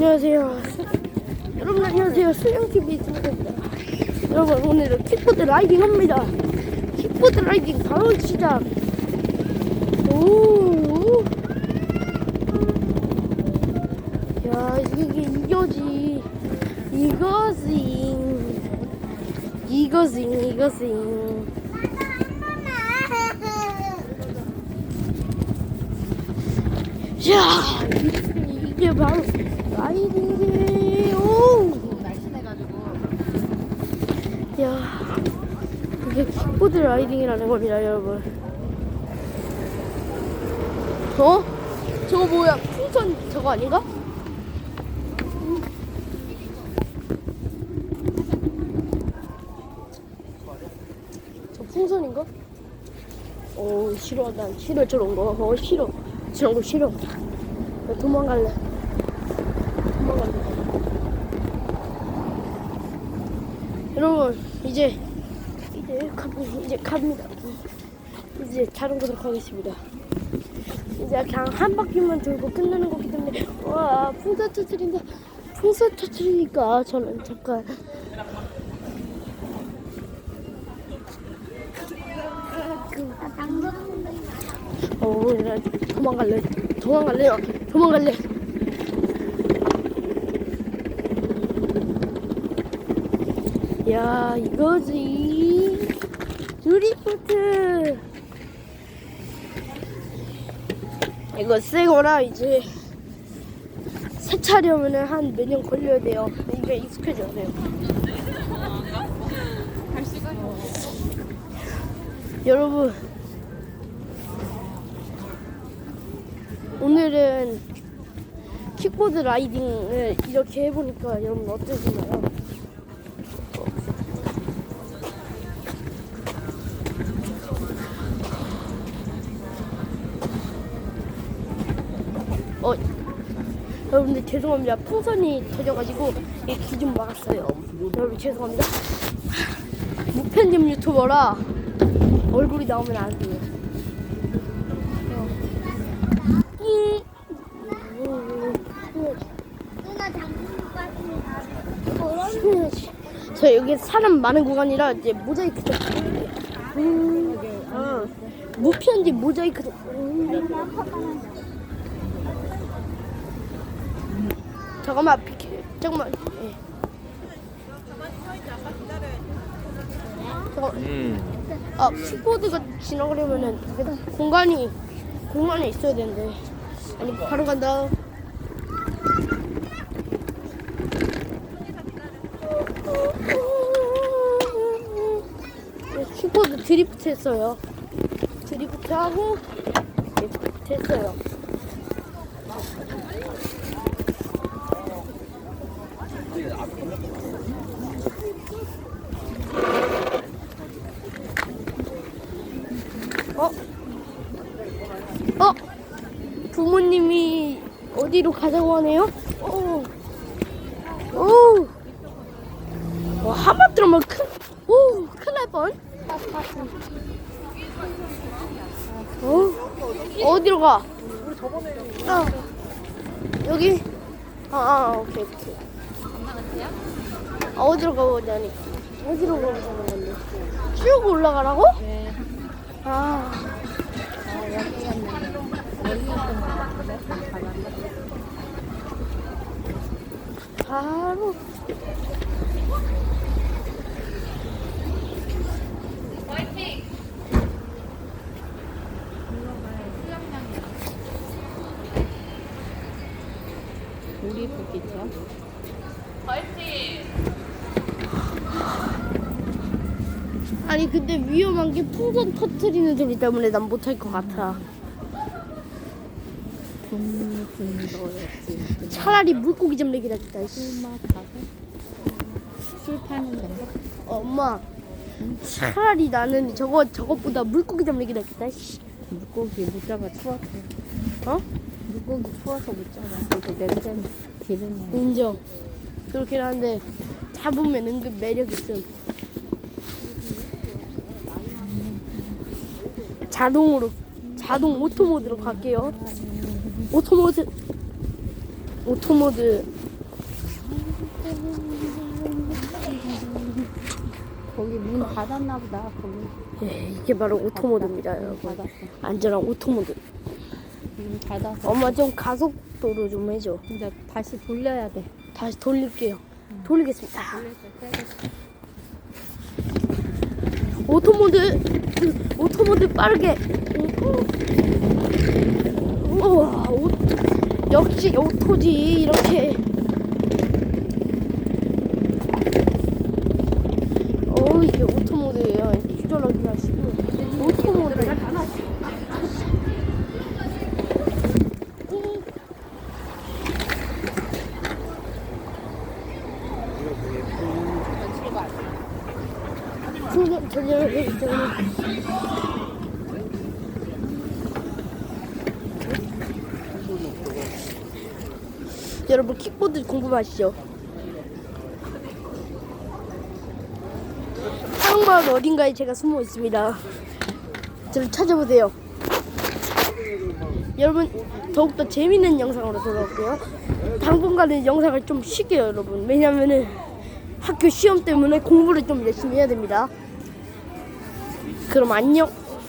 안녕하세요. 여러분 안녕하세요. 수영TV 진입니다. 여러분 오늘은 킥보드 라이딩 합니다. 킥보드 라이딩 바로 시작. 오. 야 이게 이거지. 이거지. 이거지 이거지. 야 이게 바로 라이딩이에요. 날씬해가지고 야, 이게 킥보드 라이딩이라는 겁니다, 여러분. 어? 저거 뭐야? 풍선 저거 아닌가? 저 풍선인가? 어 싫어 난 싫어 저런 거 어 싫어 저런 거 싫어 나 도망갈래 여러분 이제 이제 가 이제 갑니다. 이제 자전거로 가겠습니다. 이제 그냥 한 바퀴만 돌고 끝나는 거기 때문에 와 풍선 터트린다. 풍선 터트리니까 저는 잠깐 어나 도망갈래 도망갈래요 도망갈래 야 이거지. 드리프트. 이거 새거라 이제. 세차려면은 한몇 년 걸려야 돼요. 이게 익숙해져야 돼요. 여러분. 오늘은 킥보드 라이딩을 이렇게 해보니까 여러분 어떠시나요? 어, 여러분들 죄송합니다. 풍선이 터져가지고 귀좀 막았어요. 여러분 죄송합니다. 무편집 유튜버라 얼굴이 나오면 안 돼요. 저 여기 사람 많은 구간이라 이제 모자이크 좀. 음, 어. 무편집 모자이크 좀. 음. 잠깐만, 비켜. 잠깐만. 예. 잠깐. 음. 아, 킥보드가 지나가려면은 공간이 공간에 있어야 되는데. 아니, 바로 간다. 네, 킥보드 드리프트 했어요. 드리프트 하고 드리프트 했어요. 어? 어? 부모님이 어디로 가자고 하네요? 오. 오. 와, 한번 들으면 큰, 오, 큰일 날 뻔. 어? 어디로 가? 아, 여기? 아, 아, 오케이, 오케이. 아, 어디로 가보자니? 어디로 가보자는? 쭉 올라가라고? 네. 아. 아, 같은데? 가봤나? 바로 우리 불기죠? 아니 근데 위험한 게 풍선 터트리는 소리 때문에 난 못할 것 같아. 차라리 물고기 잡내기 낫겠다. 씨. 술맛 하고 술 파는? 어, 엄마. 차라리 나는 저거 저것보다 물고기 잡내기 낫겠다. 씨. 물고기 못 잡아 추워서. 어? 물고기 추워서 못 잡아. 그리고 냄새는 기름이야. 인정. 그렇긴 한데 잡으면 은근 매력 있음. 자동으로 자동 오토 모드로 갈게요. 오토 모드 오토 모드 거기 문 닫았나 보다. 거기 예, 이게 바로 오토 모드입니다, 문 여러분. 닫았어. 안전한 오토 모드. 문 닫아서. 엄마 좀 가속도로 좀 해줘. 이제 다시 돌려야 돼. 다시 돌릴게요. 돌리겠습니다. 오토 모드, 오토모드 빠르게. 우와, 오, 역시 오토지 이렇게. 어 이게 오토모드예요. 조절하기가 쉽고 오토모드. 전혀 전혀 전혀. 여러분 킥보드 궁금하시죠? 한옥마을 어딘가에 제가 숨어 있습니다. 저를 찾아보세요. 여러분 더욱더 재밌는 영상으로 돌아올게요. 당분간은 영상을 좀 쉴게요, 여러분. 왜냐면은 학교 시험 때문에 공부를 좀 열심히 해야 됩니다. 그럼 안녕.